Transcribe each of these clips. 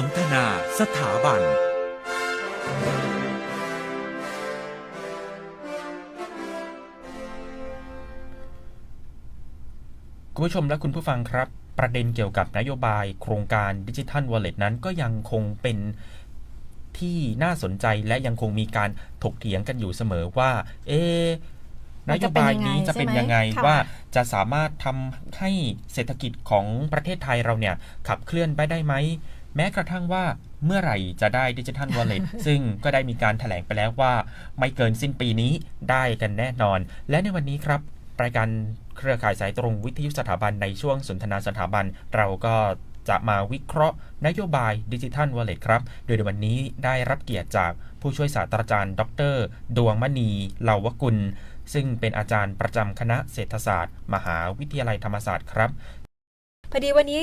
สนทนาสถาบัน คุณผู้ชมและคุณผู้ฟังครับ ประเด็นเกี่ยวกับนโยบายโครงการดิจิทัลวอลเล็ตนั้นก็ยังคงเป็นที่น่าสนใจและยังคงมีการถกเถียงกันอยู่เสมอว่า เอะนโยบายนี้จะเป็นยังไงใช่ไหมว่าจะสามารถทำให้เศรษฐกิจของประเทศไทยเราเนี่ยขับเคลื่อนไปได้ไหม แม้กระทั่งว่าเมื่อไหร่จะได้ดิจิทัลวอลเล็ตซึ่งก็ได้มีการถแถลงไปแล้วว่า ไม่เกินสิ้นปีนี้ได้กันแน่นอน และในวันนี้ครับรายการเครือข่ายสายตรงวิทยุสถาบันในช่วงสนทนาสถาบัน เราก็จะมาวิเคราะห์ นโยบายดิจิทัลวอลเล็ตครับ โดยในวันนี้ได้รับเกียรติจากผู้ช่วยศาสตราจารย์ ดร ดวงมณีเหลาวกุล ซึ่งเป็นอาจารย์ประจำคณะเศรษฐศาสตร์ มหาวิทยาลัยธรรมศาสตร์ครับ พอดีวันนี้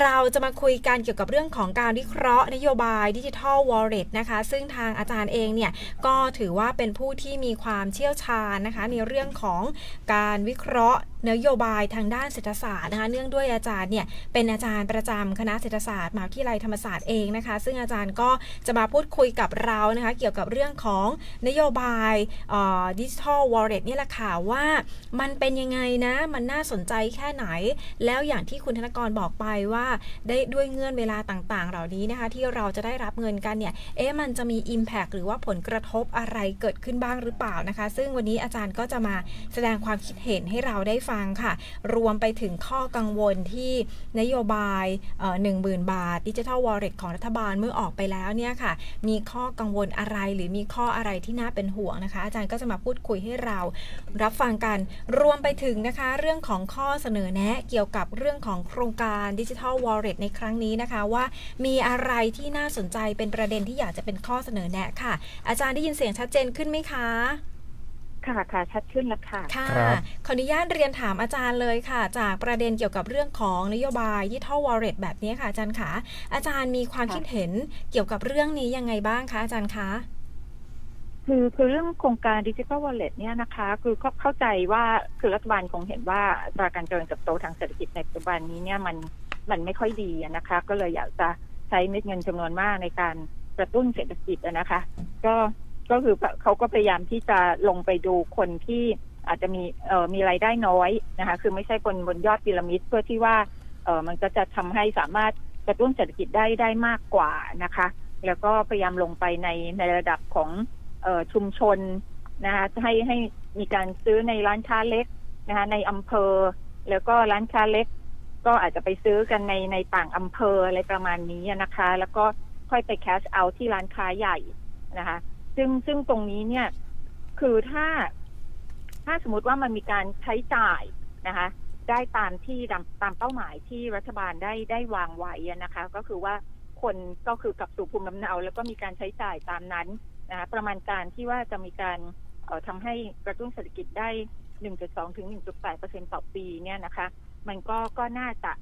เราจะมาคุยกันเกี่ยวกับเรื่องของการวิเคราะห์นโยบายดิจิทัลวอลเล็ตนะคะ ซึ่งทางอาจารย์เองเนี่ยก็ถือว่าเป็นผู้ที่มีความเชี่ยวชาญนะคะ ในเรื่องของการวิเคราะห์ นโยบายทางด้านเศรษฐศาสตร์นะคะเนื่องด้วยอาจารย์เนี่ยเป็นอาจารย์ประจำคณะเศรษฐศาสตร์มหาวิทยาลัยธรรมศาสตร์เองนะคะ ซึ่งอาจารย์ก็จะมาพูดคุยกับเรานะคะเกี่ยวกับเรื่องของนโยบายดิจิทัลวอลเล็ตนี่ยแหละค่ะว่ามันเป็นยังไงนะ มันน่าสนใจแค่ไหน แล้วอย่างที่คุณธนกรบอกไปว่าได้ด้วยเงื่อนเวลาต่างๆ เหล่านี้นะคะที่เราจะได้รับเงินกันเนี่ยเอ๊ะมันจะมี Impact หรือว่าผลกระทบอะไรเกิดขึ้นบ้างหรือเปล่านะคะ ซึ่งวันนี้อาจารย์ก็จะมาแสดงความคิดเห็นให้เราได้ฟังค่ะ รวมไปถึงข้อกังวลที่นโยบายหนึ่งหมื่นบาทดิจิทัลวอลเล็ตของรัฐบาลเมื่อออกไปแล้วเนี่ยค่ะ มีข้อกังวลอะไรหรือมีข้ออะไรที่น่าเป็นห่วงนะคะ อาจารย์ก็จะมาพูดคุยให้เรารับฟังกันรวมไปถึงนะคะ เรื่องของข้อเสนอแนะเกี่ยวกับเรื่องของโครงการดิจิทัลวอลเล็ตในครั้งนี้นะคะว่ามีอะไรที่น่าสนใจเป็นประเด็นที่อยากจะเป็นข้อเสนอแนะค่ะ อาจารย์ได้ยินเสียงชัดเจนขึ้นไหมคะ ค่ะค่ะชัดขึ้นแล้วค่ะ ค่ะครับ ขออนุญาตเรียนถามอาจารย์เลยค่ะ จากประเด็นเกี่ยวกับเรื่องของนโยบายดิจิทัลวอลเล็ตแบบนี้ค่ะอาจารย์คะอาจารย์มีความค่ะ คิดเห็นเกี่ยวกับเรื่องนี้ยังไงบ้างคะอาจารย์คะ คือคือเรื่องโครงการดิจิทัลวอลเล็ตเนี่ยนะคะ คือเข้าเข้าใจว่าคือรัฐบาลคงเห็นว่าอัตราการเจริญเติบโตทางเศรษฐกิจในปัจจุบันนี้เนี่ยมันมันไม่ค่อยดีอะนะคะ ก็เลยอยากจะใช้เม็ดเงินจำนวนมากในการกระตุ้นเศรษฐกิจอะนะคะ ก็ ก็คือเขาก็พยายามที่จะลงไปดูคนที่อาจจะมีเอ่อมีรายได้น้อยนะคะคือไม่ใช่คนบนยอดพีระมิดเพื่อที่ว่าเออมันก็จะทำให้สามารถกระตุ้นเศรษฐกิจได้ได้มากกว่านะคะ แล้วก็พยายามลงไปในในระดับของเออชุมชนนะคะให้ให้มีการซื้อในร้านค้าเล็กนะคะในอำเภอ แล้วก็ร้านค้าเล็ก ก็อาจจะไปซื้อกันในในต่างอำเภออะไรประมาณนี้นะคะ แล้วก็ค่อยไปแคชเอาที่ร้านค้าใหญ่นะคะ ซึ่งซึ่งตรงนี้เนี่ย คือถ้า ถ้าสมมติว่ามันมีการใช้จ่ายนะคะ ได้ตามที่ตามตามเป้าหมายที่รัฐบาลได้ได้วางไว้นะคะ ก็คือว่าคนก็คือกลับสู่ภูมิลำเนา แล้วก็มีการใช้จ่ายตามนั้นนะคะประมาณการที่ว่าจะมีการเอ่อทำให้กระตุ้นเศรษฐกิจได้ 1.2 ถึง 1.8เปอร์เซ็นต์ต่อปีเนี่ยนะคะ มันก็ก็น่าจะ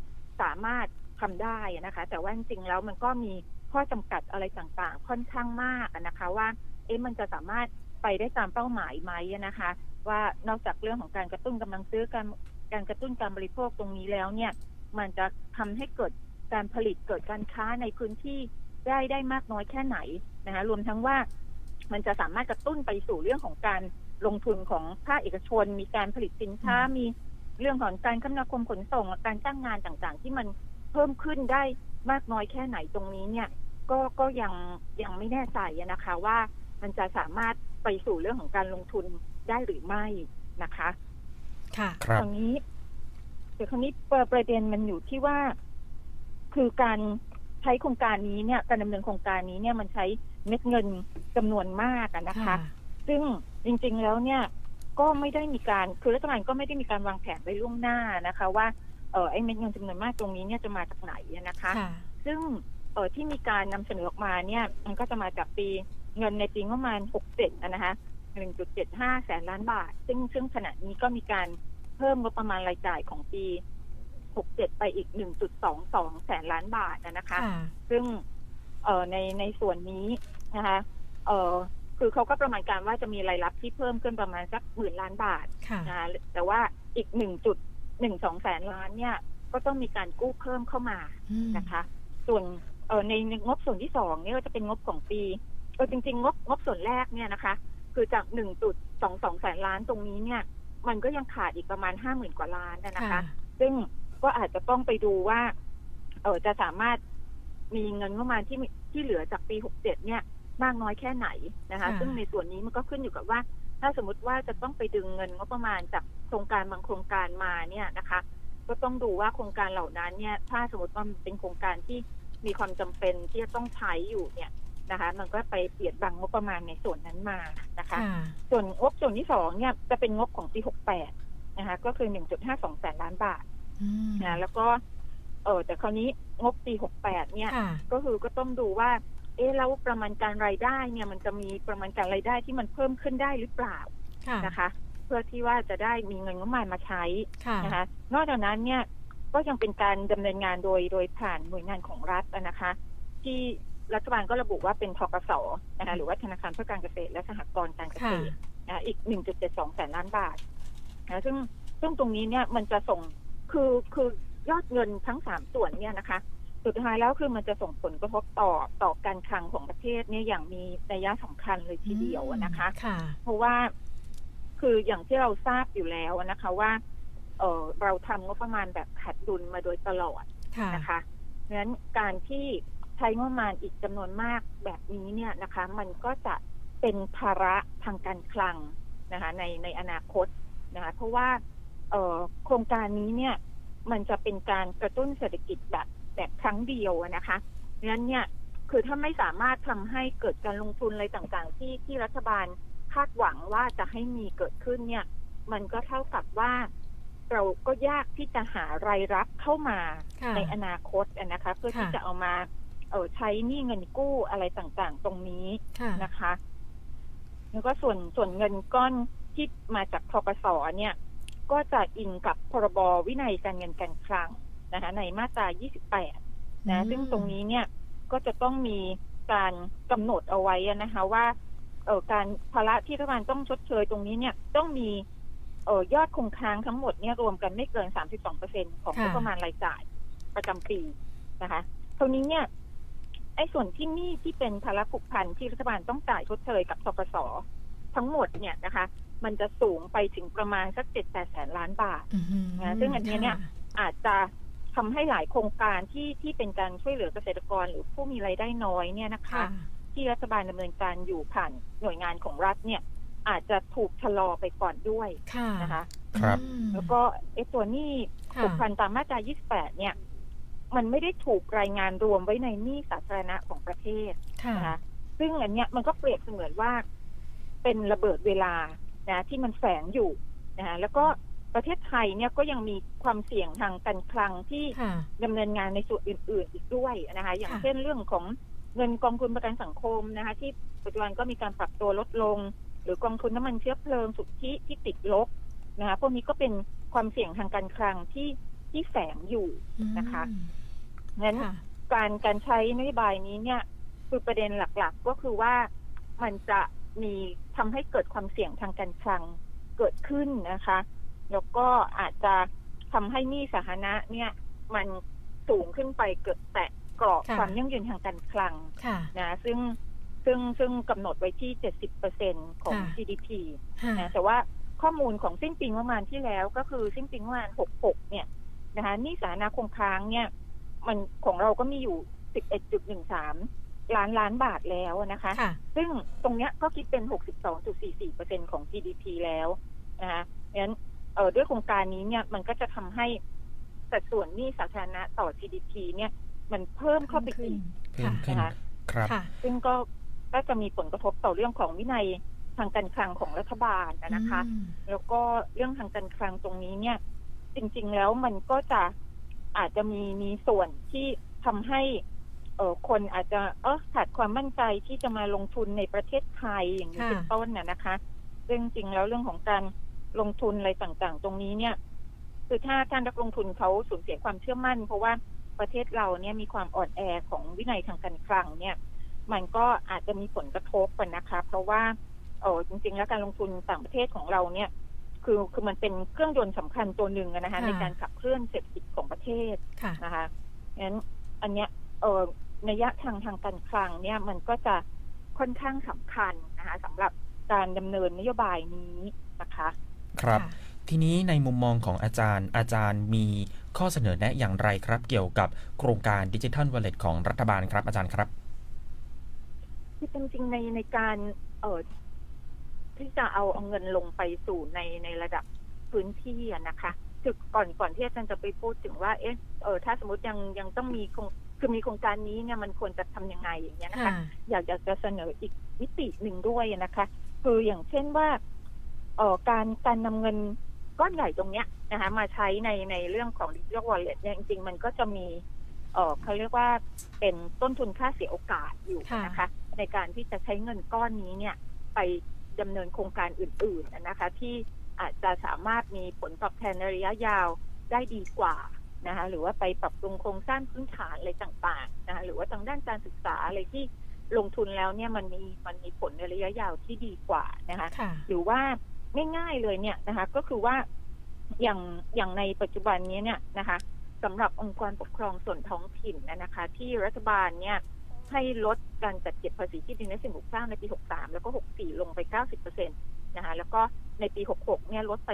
สามารถทำได้นะคะ แต่ว่าจริงๆแล้วมันก็มีข้อจำกัดอะไรต่างๆ ค่อนข้างมากนะคะว่า เอ๊ะมันจะสามารถไปได้ตามเป้าหมายไหมอะนะคะ ว่านอกจากเรื่องของการกระตุ้นกำลังซื้อการการกระตุ้นการบริโภคตรงนี้แล้วเนี่ย มันจะทำให้เกิดการผลิตเกิดการค้าในพื้นที่ได้ได้มากน้อยแค่ไหนนะคะรวมทั้งว่ามันจะสามารถกระตุ้นไปสู่เรื่องของการลงทุนของภาคเอกชน มีการผลิตสินค้าอืมมีเรื่องของการคมนาคมขนส่งการจ้างงานต่างๆ ที่มันเพิ่มขึ้นได้มากน้อยแค่ไหนตรงนี้เนี่ย ก็ก็ยังยังไม่แน่ใจอะนะคะว่า มันจะสามารถไปสู่เรื่องของการลงทุนได้หรือไม่นะคะ ค่ะครับคราวนี้เดี๋ยวคราวนี้ประประเด็นมันอยู่ที่ว่า คือการใช้โครงการนี้เนี่ย การดำเนินโครงการนี้เนี่ยมันใช้เม็ดเงินจำนวนมากอะนะคะ ซึ่งจริง ๆแล้วเนี่ย ก็ไม่ได้มีการคือรัฐบาลก็ไม่ได้มีการวางแผนไว้ล่วงหน้านะคะ ว่าเออไอ้เม็ดเงินจำนวนมากตรงนี้เนี่ยจะมาจากไหนอะนะคะค่ะซึ่งเออที่มีการนำเสนอออกมาเนี่ย มันก็จะมาจากปี เงินในปีงบประมาณ 67อะนะคะ 1.75 แสนล้านบาท ซึ่งซึ่งขณะนี้ก็มีการเพิ่มงบประมาณรายจ่ายของปี 67 ไปอีก 1.22 แสนล้านบาทนะนะคะค่ะซึ่งเอ่อในในส่วนนี้นะคะเอ่อคือเขาก็ประมาณการว่าจะมีรายรับที่เพิ่มขึ้นประมาณสักหมื่นล้านบาทค่ะนะคะแต่ว่าอีก 1.12 แสนล้านเนี่ย ก็ต้องมีการกู้เพิ่มเข้ามาอืมนะคะ ส่วนเออในงบส่วนที่สองเนี่ยก็จะเป็นงบของปี เออจริง ๆ งบงบส่วนแรกเนี่ยนะคะ คือจากหนึ่งจุดสองสองแสนล้านตรงนี้เนี่ย มันก็ยังขาดอีกประมาณห้าหมื่นกว่าล้านนะนะคะ ซึ่งก็อาจจะต้องไปดูว่า เออจะสามารถมีเงินงบประมาณที่มีที่เหลือจากปี67เนี่ย มากน้อยแค่ไหนนะคะค่ะซึ่งในส่วนนี้มันก็ขึ้นอยู่กับว่า ถ้าสมมติว่าจะต้องไปดึงเงินงบประมาณจากโครงการบางโครงการมาเนี่ยนะคะ ก็ต้องดูว่าโครงการเหล่านั้นเนี่ย ถ้าสมมติว่ามันเป็นโครงการที่มีความจำเป็นที่จะต้องใช้อยู่เนี่ย นะคะมันก็ไปเปลี่ยนบางงบประมาณในส่วนนั้นมานะคะค่ะส่วนงบส่วนที่สองเนี่ยจะเป็นงบของปี68นะคะก็คือ1.52แสนล้านบาทอืมนะแล้วก็เออแต่คราวนี้งบปี68เนี่ยค่ะก็คือก็ต้องดูว่า เอ๊ะแล้วประมาณการรายได้เนี่ยมันจะมีประมาณการรายได้ที่มันเพิ่มขึ้นได้หรือเปล่าค่ะนะคะ เพื่อที่ว่าจะได้มีเงินงบประมาณมาใช้ค่ะนะคะ นอกจากนั้นเนี่ยก็ยังเป็นการดำเนินงานโดยโดยผ่านหน่วยงานของรัฐนะคะ ที่ รัฐบาลก็ระบุว่าเป็นทกสนะคะหรือว่าธนาคารเพื่อการเกษตรและสหกรณ์การเกษตรนะอีก 1.72 แสนล้านบาทนะซึ่งซึ่งตรงนี้เนี่ยมันจะส่งคือคือยอดเงินทั้งสามส่วนเนี่ยนะคะ สุดท้ายแล้วคือมันจะส่งผลกระทบต่อต่อการคลังของประเทศเนี่ยอย่างมีนัยสำคัญเลยทีเดียวนะคะค่ะเพราะว่าคืออย่างที่เราทราบอยู่แล้วนะคะว่า เออเราทำงบประมาณแบบขาดดุลมาโดยตลอดค่ะนะคะเพราะฉะนั้นการที่ ใช้งบประมาณอีกจำนวนมากแบบนี้เนี่ยนะคะ มันก็จะเป็นภาระทางการคลังนะคะในในอนาคตนะคะเพราะว่าเอ่อโครงการนี้เนี่ยมันจะเป็นการกระตุ้นเศรษฐกิจแบบแบบครั้งเดียวอะนะคะเพราะฉะนั้นเนี่ยคือถ้าไม่สามารถทำให้เกิดการลงทุนอะไรต่างๆ ที่ที่รัฐบาลคาดหวังว่าจะให้มีเกิดขึ้นเนี่ย มันก็เท่ากับว่าเราก็ยากที่จะหารายรับเข้ามาค่ะในอนาคตอะนะคะ เพื่อที่ค่ะจะเอามา เออใช้หนี้เงินกู้อะไรต่างๆ ตรงนี้ค่ะนะคะ แล้วก็ส่วนส่วนเงินก้อนที่มาจากทกสเนี่ย ก็จะอิงกับพรบวินัยการเงินการคลังนะคะ ในมาตรา 28 นะอืมซึ่งตรงนี้เนี่ยก็จะต้องมีการกำหนดเอาไว้อะนะคะ ว่าเออการภาระที่รัฐบาลต้องชดเชยตรงนี้เนี่ยต้องมีเออยอดคงค้างทั้งหมดเนี่ยรวมกันไม่เกิน 32%ของงบประมาณรายจ่ายประจำปีนะคะตรงนี้เนี่ย ไอ้ส่วนที่หนี้ที่เป็นภาระผูกพันที่รัฐบาลต้องจ่ายชดเชยกับทกสทั้งหมดเนี่ยนะคะ มันจะสูงไปถึงประมาณสักเจ็ดแปดแสนล้านบาทอืมนะซึ่งอันเนี้ยเนี่ยอาจจะทำให้หลายโครงการที่ที่เป็นการช่วยเหลือเกษตรกรหรือผู้มีรายได้น้อยเนี่ยนะคะค่ะที่รัฐบาลดำเนินการอยู่ผ่านหน่วยงานของรัฐเนี่ย อาจจะถูกชะลอไปก่อนด้วยค่ะนะคะ ครับอืมแล้วก็ไอ้ตัวหนี้ค่ะผูกพันตามมาตรา 28 เนี่ย มันไม่ได้ถูกรายงานรวมไว้ในหนี้สาธารณะของประเทศค่ะนะคะซึ่งอันเนี้ยมันก็เปรียบเสมือนว่า เป็นระเบิดเวลานะที่มันแฝงอยู่นะคะแล้วก็ประเทศไทยเนี่ยก็ยังมีความเสี่ยงทางการคลังที่ค่ะดำเนินงานในส่วนอื่น ๆ อีกด้วยนะคะ อย่างค่ะเช่นเรื่องของเงินกองทุนประกันสังคมนะคะ ที่ปัจจุบันก็มีการปรับตัวลดลง หรือกองทุนน้ำมันเชื้อเพลิงสุทธิที่ติดลบนะคะพวกนี้ก็เป็นความเสี่ยงทางการคลังที่ที่แฝงอยู่นะคะอืม งั้นค่ะการการใช้นโยบายนี้เนี่ย คือประเด็นหลักๆ ก็คือว่ามันจะมีทำให้เกิดความเสี่ยงทางการคลังเกิดขึ้นนะคะ แล้วก็อาจจะทำให้หนี้สาธารณะเนี่ย มันสูงขึ้นไปเกิดแตะกรอบค่ะความยั่งยืนทางการคลังค่ะนะซึ่งซึ่งซึ่งกำหนดไว้ที่ 70%ของค่ะ GDP ค่ะนะแต่ว่าข้อมูลของสิ้นปีงบประมาณที่แล้วก็คือสิ้นปีงบประมาณ 66 เนี่ยนะคะหนี่สาธารณะคงค้างเนี่ย มันของเราก็มีอยู่ 11.13 ล้านล้านบาทแล้วนะคะค่ะซึ่งตรงเนี้ยก็คิดเป็น 62.44%ของ GDP แล้วนะคะงั้นเอ่อด้วยโครงการนี้เนี่ยมันก็จะทำให้สัดส่วนหนี้สาธารณะต่อ GDP เนี่ย มันเพิ่มเข้าไปอีกเพิ่มขึ้นนะคะครับค่ะซึ่งก็ก็จะมีผลกระทบต่อเรื่องของวินัยทางการคลังของรัฐบาลนะคะอืมแล้วก็เรื่องทางการคลังตรงนี้เนี่ย จริง ๆ แล้วมันก็จะ อาจจะมีมีส่วนที่ทำให้เออคนอาจจะเออขาดความมั่นใจที่จะมาลงทุนในประเทศไทยอย่างนี้เป็นต้นน่ะนะคะซึ่งจริงแล้วเรื่องของการลงทุนอะไรต่างๆ ตรงนี้เนี่ย คือถ้าท่านนักลงทุนเขาสูญเสียความเชื่อมั่น เพราะว่าประเทศเราเนี่ยมีความอ่อนแอของวินัยทางการคลังเนี่ย มันก็อาจจะมีผลกระทบกันนะคะ เพราะว่าเออจริง ๆ แล้วการลงทุนต่างประเทศของเราเนี่ย คือคือมันเป็นเครื่องยนต์สำคัญตัวหนึ่งอะนะคะค่ะในการขับเคลื่อนเศรษฐกิจของประเทศค่ะนะคะงั้นอันเนี้ยเออนัยยะทางทางการคลังเนี่ยมันก็จะค่อนข้างสำคัญนะคะสำหรับการดำเนินนโยบายนี้นะคะ ครับค่ะทีนี้ในมุมมองของอาจารย์อาจารย์มีข้อเสนอแนะอย่างไรครับ เกี่ยวกับโครงการดิจิทัลวอลเล็ตของรัฐบาลครับอาจารย์ครับ ที่จริงๆในในการเออ ที่จะเอาเอาเงินลงไปสู่ในในระดับพื้นที่อะนะคะคือก่อนก่อนที่อาจารย์จะไปพูดถึงว่า เอ๊ะเออถ้าสมมติยังยังต้องมีโครงคือมีโครงการนี้เนี่ยมันควรจะทำยังไงอย่างเงี้ยนะคะค่ะอยากอยากจะเสนออีกมิติหนึ่งด้วยนะคะ คืออย่างเช่นว่าเอ่อการการนำเงินก้อนใหญ่ตรงเนี้ยนะคะมาใช้ในในเรื่องของดิจิทัลวอลเล็ตเนี่ยจริงๆ มันก็จะมีเอ่อเขาเรียกว่าเป็นต้นทุนค่าเสียโอกาสอยู่นะคะ ในการที่จะใช้เงินก้อนนี้เนี่ย ไป ดำเนินโครงการอื่น ๆ นะคะ ที่อาจจะสามารถมีผลตอบแทนในระยะยาวได้ดีกว่านะคะหรือว่าไปปรับปรุงโครงสร้างพื้นฐานอะไรต่างๆนะคะหรือว่าทางด้านการศึกษาอะไรที่ลงทุนแล้วเนี่ยมันมีมันมีผลในระยะยาวที่ดีกว่านะคะค่ะหรือว่าง่ายๆเลยเนี่ยนะคะ ก็คือว่าอย่างอย่างในปัจจุบันนี้เนี่ยนะคะสำหรับองค์กรปกครองส่วนท้องถิ่นนะนะคะ ที่รัฐบาลเนี่ย ให้ลดการจัดเก็บภาษีที่ดินและสิ่งปลูกสร้างในปี 63 แล้วก็ 64 ลงไป 90%นะคะ แล้วก็ในปี 66 เนี่ยลดไป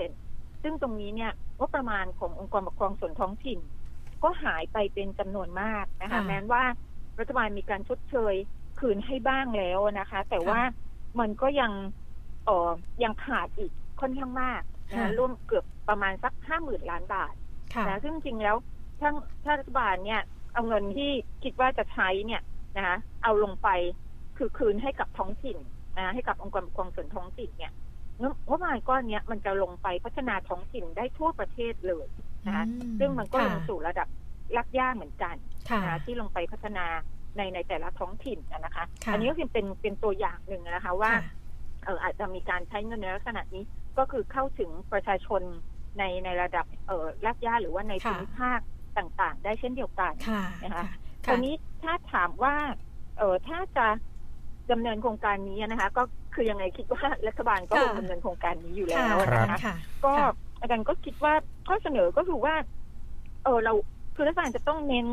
15%ซึ่งตรงนี้เนี่ยงบประมาณขององค์กรปกครองส่วนท้องถิ่น ก็หายไปเป็นจำนวนมากนะคะค่ะแม้ว่ารัฐบาลมีการชดเชยคืนให้บ้างแล้วนะคะ แต่ว่ามันก็ยังเออยังขาดอีกค่อนข้างมากนะคะค่ะร่วมเกือบประมาณสักห้าหมื่นล้านบาทค่ะนะซึ่งจริงๆแล้วถ้าถ้ารัฐบาลเนี่ย เอาเงินที่คิดว่าจะใช้เนี่ยนะคะเอาลงไปคือคืนให้กับท้องถิ่นนะให้กับองค์กรปกครองส่วนท้องถิ่นเนี่ยงบงบประมาณก้อนเนี้ยมันจะลงไปพัฒนาท้องถิ่นได้ทั่วประเทศเลยนะคะอืมซึ่งมันก็ลงค่ะสู่ระดับลักย่าเหมือนกันค่ะนะคะที่ลงไปพัฒนาในในแต่ละท้องถิ่นนะนะคะค่ะอันนี้ก็คือเป็นเป็นตัวอย่างหนึ่งนะคะว่าค่ะเอออาจจะมีการใช้เงินในลักษณะนี้ก็คือเข้าถึงประชาชนในในระดับเออลากย่าหรือว่าในค่ะภูมิภาค ต่างๆ ได้เช่นเดียวกันค่ะนะคะค่ะคราวนี้ถ้าถามว่าเออถ้าจะดำเนินโครงการนี้นะคะ ก็คือยังไงคิดว่ารัฐบาลก็คงค่ะดำเนินโครงการนี้อยู่แล้วครับนะคะค่ะก็ค่ะอาจารย์ก็คิดว่าข้อเสนอก็คือว่า เออเราคือรัฐบาลจะต้องเน้น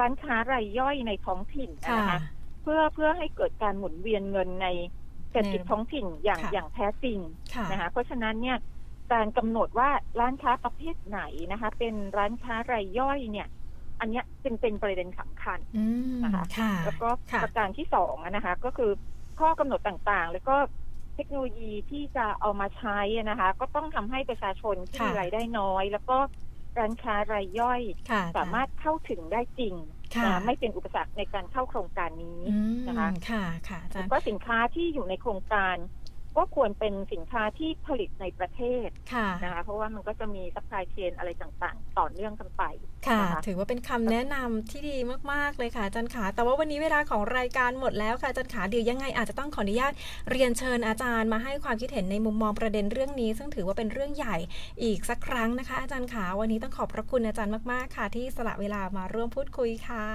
ร้านค้ารายย่อยในท้องถิ่นค่ะนะคะเพื่อเพื่อให้เกิดการหมุนเวียนเงินในเศรษฐกิจในท้องถิ่นอย่างค่ะอย่างแท้จริงค่ะนะคะเพราะฉะนั้นเนี่ย การกำหนดว่าร้านค้าประเภทไหนนะคะ เป็นร้านค้ารายย่อยเนี่ย อันเนี้ยจึงเป็นประเด็นสำคัญอืมนะคะค่ะแล้วก็ค่ะประการที่สองอะนะคะ ก็คือข้อกำหนดต่างๆ แล้วก็เทคโนโลยีที่จะเอามาใช้อะนะคะ ก็ต้องทำให้ประชาชนที่ค่ะมีรายได้น้อย แล้วก็ร้านค้ารายย่อยค่ะสามารถเข้าถึงได้จริงค่ะนะไม่เป็นอุปสรรคในการเข้าโครงการนี้อืมนะคะค่ะค่ะอาจารแล้วย์ก็สินค้าที่อยู่ในโครงการ ก็ควรเป็นสินค้าที่ผลิตในประเทศค่ะนะคะเพราะว่ามันก็จะมีซัพพลายเชนอะไรต่างๆ ต่อเนื่องกันไปค่ะนะคะถือว่าเป็นคำแนะนำที่ดีมากๆเลยค่ะอาจารย์ขาแต่ว่าวันนี้เวลาของรายการหมดแล้วค่ะอาจารย์ขาเดี๋ยวยังไงอาจจะต้องขออนุญาตเรียนเชิญอาจารย์มาให้ความคิดเห็นในมุมมองประเด็นเรื่องนี้ ซึ่งถือว่าเป็นเรื่องใหญ่อีกสักครั้งนะคะ อาจารย์ขาวันนี้ต้องขอบพระคุณอาจารย์มากๆค่ะ ที่สละเวลามาร่วมพูดคุยค่ะ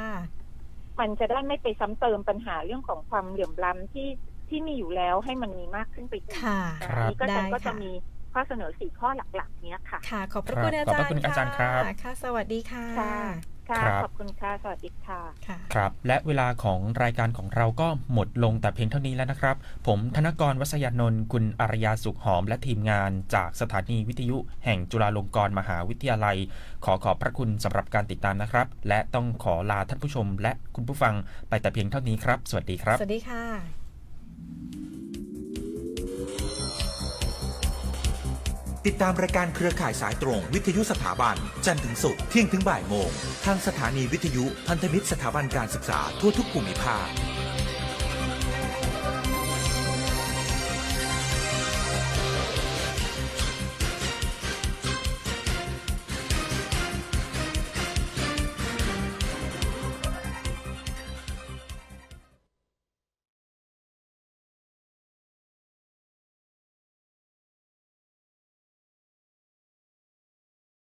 มันจะได้ไม่ไปซ้ำเติมปัญหาเรื่องของความเหลื่อมล้ำที่ ที่มีอยู่แล้วให้มันมีมากขึ้นไปอีกค่ะ นะครัคะบนี่ก็จะได้ก็จะค่ะ มีข้อเสนอสี่ข้อหลักๆ เนี้ยค่ะ ค่ะ ขอบพระครับคุณอาขอบจาพรระย์คุณอาจารย์ครับ ค่ะ สวัสดีค่ะ ค่ะ ค่ะครับ ขอบคุณค่ะ สวัสดีค่ะ ค่ะ ครับ และเวลาของรายการของเราก็หมดลงแต่เพียงเท่านี้แล้วนะครับ ผมธนกรวัศยานนท์คุณอารยาสุขหอมและทีมงานจากสถานีวิทยุแห่งจุฬาลงกรณ์มหาวิทยาลัย ขอขอบพระคุณสำหรับการติดตามนะครับ และต้องขอลาท่านผู้ชมและคุณผู้ฟังไปแต่เพียงเท่านี้ครับ สวัสดีครับ สวัสดีค่ะ ติดตามรายการเครือข่ายสายตรง วิทยุสถาบัน จันทร์ถึงศุกร์เที่ยงถึงบ่ายโมง ทางสถานีวิทยุพันธมิตรสถาบันการศึกษาทั่วทุกภูมิภาค